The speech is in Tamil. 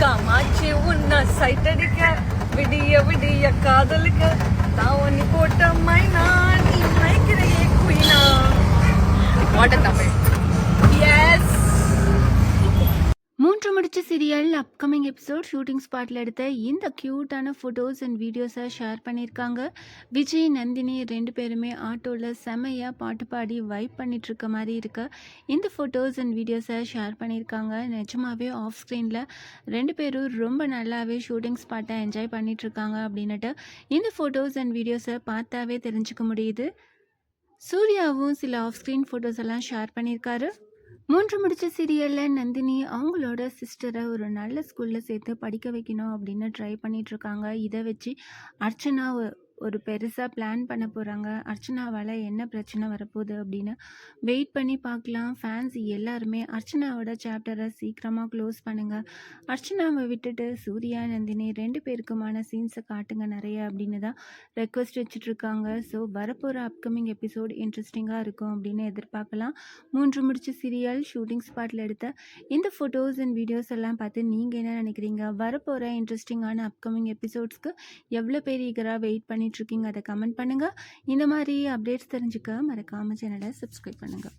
കാമാക്ഷി ഉന്ന സൈറ്റടിക്ക വിടിയ വിടിയ കാതലിക്ക താവണി കോട്ടമ്മൈ നാണി മൈക്കിരയെ കുയിന വാട്ട തമിഴ് பிடிச்ச சீரியல் அப்கமிங் எபிசோட் ஷூட்டிங் ஸ்பாட்டில் எடுத்த இந்த க்யூட்டான ஃபோட்டோஸ் அண்ட் வீடியோஸை ஷேர் பண்ணியிருக்காங்க விஜய் நந்தினி ரெண்டு பேருமே ஆட்டோவில் செமையாக பாட்டு பாடி வைப் பண்ணிகிட்ருக்க மாதிரி இருக்கு. இந்த ஃபோட்டோஸ் அண்ட் வீடியோஸை ஷேர் பண்ணியிருக்காங்க நிஜமாகவே ஆஃப் ஸ்க்ரீனில் ரெண்டு பேரும் ரொம்ப நல்லாவே ஷூட்டிங் ஸ்பாட்டை என்ஜாய் பண்ணிகிட்ருக்காங்க அப்படின்னுட்டு இந்த ஃபோட்டோஸ் அண்ட் வீடியோஸை பார்த்தாவே தெரிஞ்சுக்க முடியுது. சூர்யாவும் சில ஆஃப் ஸ்க்ரீன் ஃபோட்டோஸ் எல்லாம் ஷேர் பண்ணியிருக்காரு மூன்று முடிச்ச சீரியலில் நந்தினி அவங்களோட சிஸ்டரை ஒரு நல்ல ஸ்கூலில் சேர்த்து படிக்க வைக்கணும் அப்படின்னு ட்ரை பண்ணிகிட்ருக்காங்க இதை வச்சு அர்ச்சனா ஒரு பெருசாக பிளான் பண்ண போகிறாங்க அர்ச்சனாவால் என்ன பிரச்சனை வரப்போகுது அப்படின்னு வெயிட் பண்ணி பார்க்கலாம். ஃபேன்ஸ் எல்லாருமே அர்ச்சனாவோட சாப்டரை சீக்கிரமாக க்ளோஸ் பண்ணுங்கள் அர்ச்சனாவை விட்டுட்டு சூர்யா நந்தினி ரெண்டு பேருக்குமான சீன்ஸை காட்டுங்க நிறைய அப்படின்னு தான் ரெக்வஸ்ட் வச்சுட்ருக்காங்க ஸோ வரப்போகிற அப்கமிங் எபிசோட் இன்ட்ரெஸ்டிங்காக இருக்கும் அப்படின்னு எதிர்பார்க்கலாம். மூன்று முடிச்ச சீரியல் ஷூட்டிங் ஸ்பாட்டில் எடுத்த இந்த ஃபோட்டோஸ் அண்ட் வீடியோஸ் எல்லாம் பார்த்து நீங்கள் என்ன நினைக்கிறீங்க? வரப்போகிற இன்ட்ரெஸ்டிங்கான அப்கமிங் எபிசோட்ஸ்க்கு எவ்வளோ பேர் ஈகராக வெயிட் பண்ணி பண்ணிகிட்ருக்கீங்க அதை கமெண்ட் பண்ணுங்கள் இந்த மாதிரி அப்டேட்ஸ் தெரிஞ்சுக்க மறக்காமல் சேனலை சப்ஸ்கிரைப் பண்ணுங்கள்